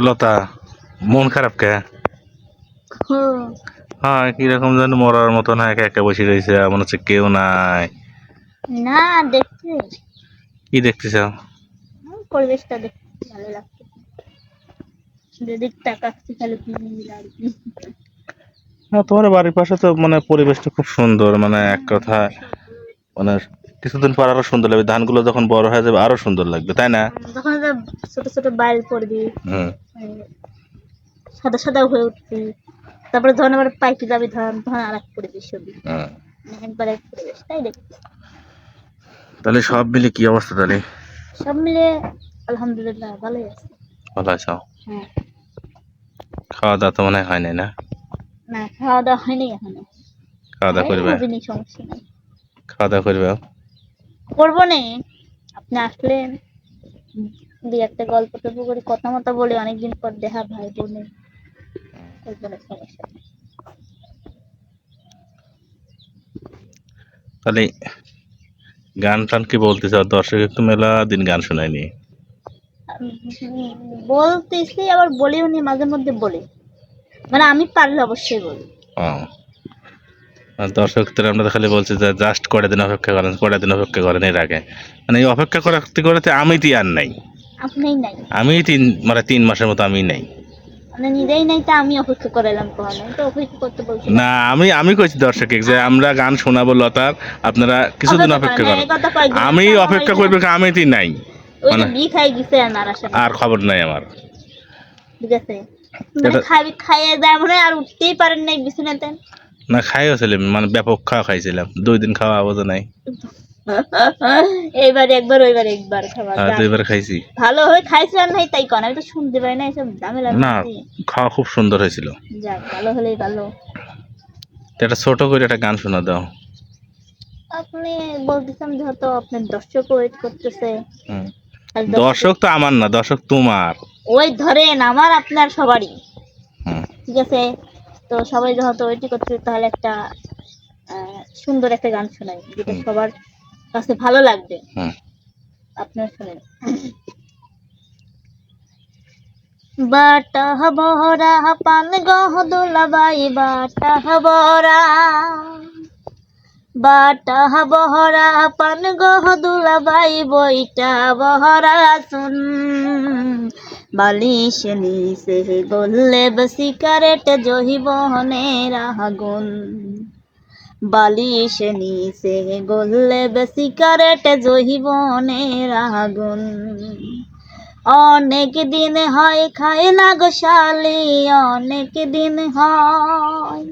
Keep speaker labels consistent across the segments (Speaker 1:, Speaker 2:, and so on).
Speaker 1: লতা মন খারাপ কে? হ্যাঁ কীরকম যেন মরার মতো না একা একা বসে রয়েছে মনে হচ্ছে কেউ নাই।
Speaker 2: না দেখতে
Speaker 1: কি দেখতেছ?
Speaker 2: পরিবেশটা দেখতে ভালো লাগছে। যেদিক তাকাচ্ছি খালি
Speaker 1: হ্যাঁ তোমার বাড়ির পাশে তো মানে পরিবেশটা খুব সুন্দর মানে এক কথা মানে কিছুদিন পর আরও সুন্দর লাগবে ধানগুলো যখন বড় হয়ে যাবে আরও সুন্দর লাগবে তাই না?
Speaker 2: যখন ছোট ছোট বাইল পড়বি
Speaker 1: হুম।
Speaker 2: মানে সাদা সাদা হয়ে উঠবি তারপরে ধরেন আবার পাইকে যাবি ধরেন তখন আর এক পরিবেশ হবে মানে একবার এক পরিবেশ তাই
Speaker 1: তাহলে সব মিলে কি অবস্থা তাহলে?
Speaker 2: সব মিলে আলহামদুলিল্লাহ ভালোই আছে।
Speaker 1: ভালো আছো?
Speaker 2: হ্যাঁ।
Speaker 1: খাওয়া দাওয়া তো মনে হয় নাই না?
Speaker 2: না খাওয়া দাওয়া হয়নি এখনও।
Speaker 1: খাওয়া দাওয়া করবে?
Speaker 2: সমস্যা নেই।
Speaker 1: খাওয়া দাওয়া করবে?
Speaker 2: করব নে। আপনি আসলেন দুই একটা গল্প টল্প করে কথা মতো বলে অনেকদিন পর দেখা ভাই বোনে সমস্যা
Speaker 1: তাহলে গান টান কি বলতে চাও? দর্শক একটু মেলা দিন গান শোনায়নি।
Speaker 2: বলতেছি আবার বলিও নি মাঝে মধ্যে বলি। মানে আমি পারলে অবশ্যই বলি।
Speaker 1: দর্শকদের আমরা তো খালি বলছি যে জাস্ট কটা দিন অপেক্ষা করেন কটা দিন অপেক্ষা করেন এর আগে। মানে এই অপেক্ষা করতে করতে আমি তি আর নাই। আমি তিন মানে তিন মাসের মতো আমি নাই।
Speaker 2: মানে নাই আমি বলছি না।
Speaker 1: আমি আমি কইছি দর্শক যে আমরা গান শোনাবো লতার আপনারা কিছুদিন অপেক্ষা
Speaker 2: করেন,
Speaker 1: আমি অপেক্ষা করবে আমি তি নাই। মানে-
Speaker 2: আর
Speaker 1: খবর নাই আমার।
Speaker 2: ঠিক আছে। খাইয়ে যায় মনে আর উঠতেই পারেন নাই বিছানাতে।
Speaker 1: না খাইও ছিলাম মানে ব্যাপক খাওয়া খাইছিলাম। দুই দিন খাওয়া আওয়াজ নাই।
Speaker 2: এইবার একবার ওইবার একবার
Speaker 1: আর
Speaker 2: যাক।
Speaker 1: দুইবার খাইছি।
Speaker 2: ভালো হয়ে খাইছিলাম নাই তাই কন আমি তো শুনতে না এসব ঝামেলা
Speaker 1: না খাওয়া খুব সুন্দর হয়েছিল।
Speaker 2: যাক ভালো হলেই ভালো।
Speaker 1: একটা ছোট করে একটা গান শোনা দাও।
Speaker 2: আপনি বলতেছেন যেহেতু আপনার দর্শক ওয়েট করতেছে। দর্শক-
Speaker 1: দর্শক তো আমার না দর্শক তোমার।
Speaker 2: ওই ধরেন আমার আপনার সবারই। ঠিক আছে? তো সবাই যেহেতু ওয়েট করতেছে তাহলে একটা আহ, সুন্দর একটা গান শোনাই যেটা সবার কাছে ভালো লাগবে। আপনার শুনেন। বাটা বহরা পান গহ দুলাবাই বাটা বহরা বাটা বহরা পান গহ দুলাবাই বইটা বহরা শুন। বালিশ নিসে গল্লে বসি কারেট জহি বহনের আগুন বালিশ নিসে গল্লে বেশি কারেট জহিবনের আগুন অনেক দিন হয় খায় না গোশালি অনেক দিন হয়।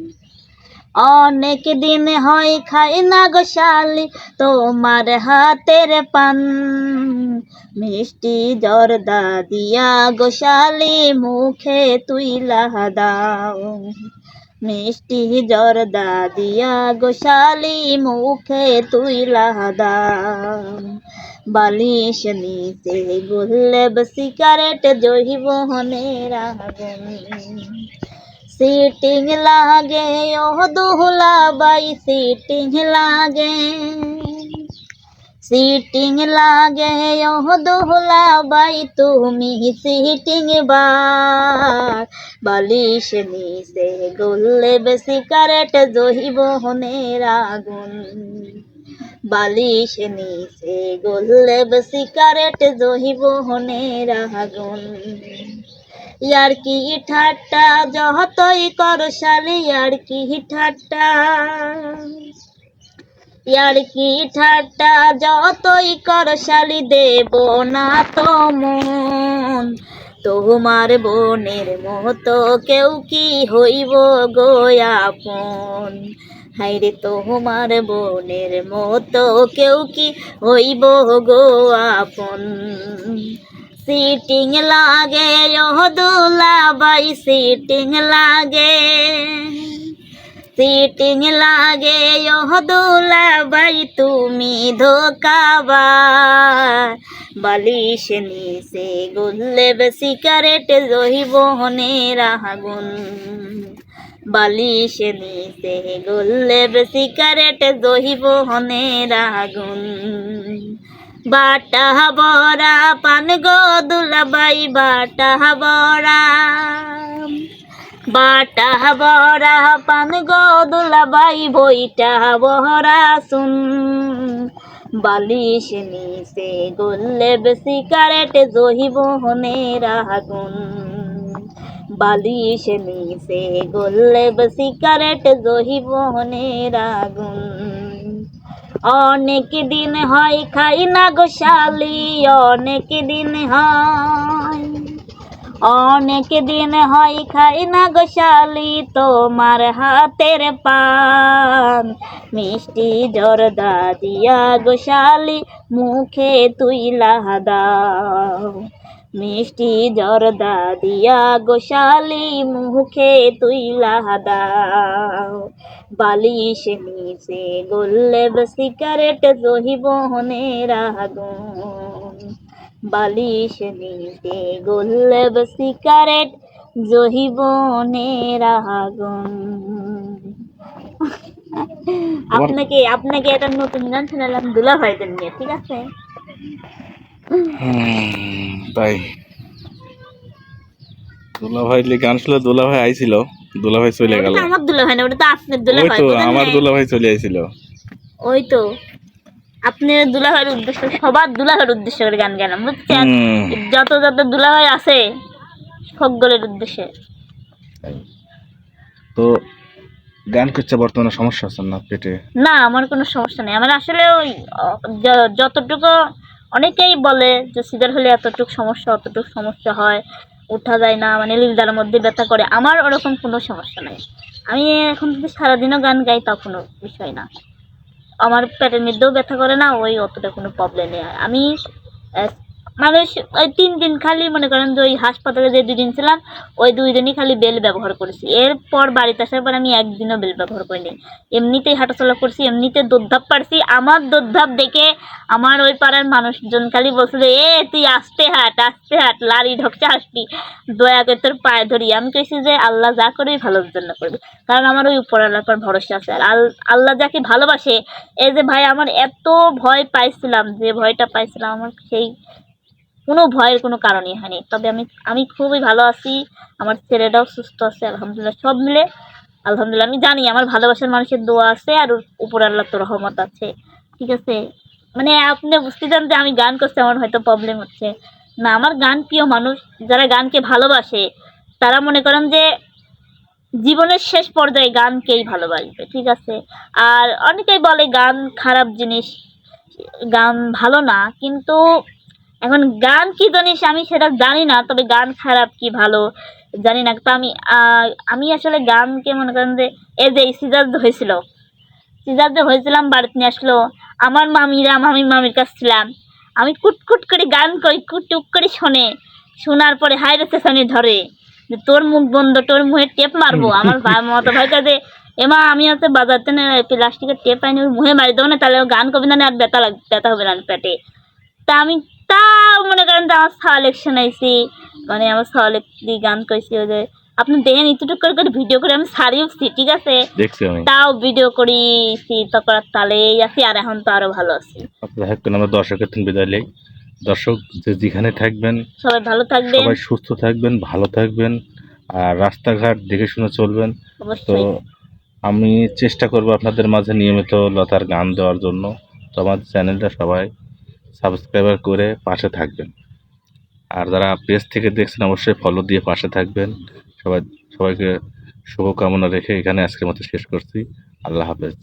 Speaker 2: অনেক দিন হয় খায় না গোশালি তোমার হাতের পান। মিষ্টি জর্দা দিয়া গোশালি মুখে তুই দাও। মিষ্টি জর্দা দিয়া গোশালি মুখে তুই দাও। বালিশ নিতে গুল্লে সিগারেট জহিব হনের আগুন। সিটিং লাগে ও দুহলা বাই, সিটিং লাগে। সিটিং লাগে ও দুহলা বাই তুমি সিটিং বার বালিশ নিসে গুল্লে সিগারেট জহিব হনের আগুন বালিশ নিসে গুল্লে সিগারেট জহিব হনের আগুন ইয়ার কি ঠাট্টা যতই কর শালি ইয়ার কি ঠাট্টা ইয়ার কি ঠাট্টা? যতই কর শালি, দেব না তো মন। তোমার বোনের মতো কেউ কি হইব গো আপন? হাইরে তোমার বোনের মতো কেউ কি হইব গো আপন? সিটিং লাগে ও দুলা বাই সিটিং লাগে। সিটিং লাগে দুলা বাই তুমি ধোকাবার বালিশ নিসে গুল্লে সিগারেট রহিব হনের আগুন। বালিশ নিসে গুল্লে সিগারেট রহিব হনের আগুন। বাটা বরা পান গো দুলাবাই বাটা বরা বাটা বরা পান গো দুলাবাই বইটা বহরা শুন। বালিশ নিচে গল্লে বেশি কারেটে, জহিব হনের আগুন। বালিশ নিচে গল্লে বেশি কারেটে, জহিব হনের আগুন। অনেক দিন হয় খাই না গোশালি অনেক দিন হয় অনেক দিন হয় খাই না গোশালি তোমার হাতের পান। মিষ্টি জর্দা দিয়া গোশালি মুখে তুই দাও। মিষ্টি জর্দা দিয়া গোশালি মুখে তুই দাও। বালিশ নিচে গোল্লে সিগারেট জহিব হনের আগুন বালিশ নিচে গোল্লে সিগারেট জহিব হনের আগুন আপনাকে আপনাকে একটা নতুন গান শোনালাম দুলা ভাইদের নিয়ে ঠিক আছে?
Speaker 1: তাই। দুলা ভাই গান শুনলে দুলা ভাই আইছিল দুলা ভাই চলে গেল।
Speaker 2: আমার দুলা ভাই না ওটা তো আপনার দুলা ভাই
Speaker 1: আমার দুলা ভাই চলে আইছিল।
Speaker 2: ওই তো। আপনার দুলাভাইয়ের উদ্দেশ্য সবার দুলাভাইয়ের উদ্দেশ্য করে গান গেলাম বুঝছেন? যত যত দুলাভাই আছে সকলের উদ্দেশ্যে।
Speaker 1: তো গান করছে বর্তমানে সমস্যা আছে না পেটে?
Speaker 2: না আমার কোনো সমস্যা নেই। আমার আসলে ওই যতটুকু অনেকেই বলে যে সিজার হলে এতটুকু সমস্যা অতটুকু সমস্যা হয় উঠা যায় না মানে লিলদার মধ্যে ব্যথা করে। আমার ওরকম কোনো সমস্যা নেই। আমি এখন যদি সারাদিনও গান গাই তা কোনো বিষয় না। আমার পেটের মধ্যেও ব্যথা করে না ওই অতটা কোনো প্রবলেম নেই। আমি মানুষ ওই তিন দিন খালি মনে করেন যে ওই হাসপাতালে যে দুই দিন ছিলাম, ওই দুই দিনই খালি বেল ব্যবহার করেছি। এরপর বাড়িতে আসার পর আমি একদিনও বেল ব্যবহার করিনি। এমনিতেই হাঁটাচলা করছি, এমনিতে দোদ্ধাপ পারছি। আমার দোদ্ধাপ দেখে আমার ওই পাড়ার মানুষজন খালি বলছিল এ, তুই আসতে হাট, আস্তে হাঁট, লারি ঢকছে, হাসবি। দয়া করে তোর পায়ে ধরি। আমি কেছি যে, আল্লাহ যা করবি ভালোর জন্য করবি। কারণ আমার ওই উপর আল্লাহর পর ভরসা আছে। আর আল- আল্লাহ যাকে ভালোবাসে, এই যে ভাই, আমার এত ভয় পাইছিলাম, যে ভয়টা পাইছিলাম, আমার সেই কোনো ভয়ের কোনো কারণই হয়নি। তবে আমি আমি খুবই ভালো আছি, আমার ছেলেটাও সুস্থ আছে, আলহামদুলিল্লাহ, সব মিলে আলহামদুলিল্লাহ, আমি জানি আমার ভালোবাসার মানুষের দোয়া আছে আর উপর আল্লাহ তো রহমত আছে, ঠিক আছে? মানে আপনি বুঝতে চান যে আমি গান করছি, আমার হয়তো প্রবলেম হচ্ছে। না, আমার গান প্রিয় মানুষ, যারা গানকে ভালোবাসে, তারা মনে করেন যে জীবনের শেষ পর্যায়ে গানকেই ভালোবাসবে, ঠিক আছে? আর অনেকেই বলে গান খারাপ জিনিস, গান ভালো না, কিন্তু এখন গান কি জিনিস? আমি সেটা জানি না তবে গান খারাপ কি ভালো জানি না। তো আমি আমি আসলে গানকে মনে করেন যে এই যে সিজার হয়েছিল সিজার যে হয়েছিলাম বাড়িতে নিয়ে আসলো আমার মামিরা মামি মামির কাছ ছিলাম। আমি কুটকুট করে গান করি কুটুক করে শোনে শোনার পরে হাই রেছে শনি ধরে যে তোর মুখ বন্ধ তোর মুখে টেপ মারবো। আমার মতো ভাই কাজে এমা আমি হচ্ছে বাজারতে না প্লাস্টিকের টেপ আনি ওর মুখে মারি দেবো না তাহলে গান করবে না আর ব্যথা লাগ ব্যথা হবে না পেটে। তা আমি তাও মনে করেন যে আমার সালেকশন আইসি মানে আমার সালেক গান করছি ওই যে। আপনি দেখেন ইতুটুক করে করে ভিডিও করে আমি সারি উঠছি ঠিক আছে? তাও ভিডিও করিছি তখন তাহলেই আছি আর এখন তো আরও ভালো আছি।
Speaker 1: থাকবেন আমরা দর্শকের থেকে বিদায় নেই। দর্শক যে যেখানে থাকবেন
Speaker 2: সবাই ভালো থাকবেন।
Speaker 1: সবাই সুস্থ থাকবেন ভালো থাকবেন আর রাস্তাঘাট দেখে শুনে চলবেন। তো আমি চেষ্টা করব আপনাদের মাঝে নিয়মিত লতার গান দেওয়ার জন্য। তো আমার চ্যানেলটা সবাই সাবস্ক্রাইবার করে পাশে থাকবেন। আর যারা পেজ থেকে দেখছেন, অবশ্যই ফলো দিয়ে পাশে থাকবেন। সবাই, সবাইকে শুভকামনা রেখে এখানে আজকের মতো শেষ করছি। আল্লাহ হাফেজ।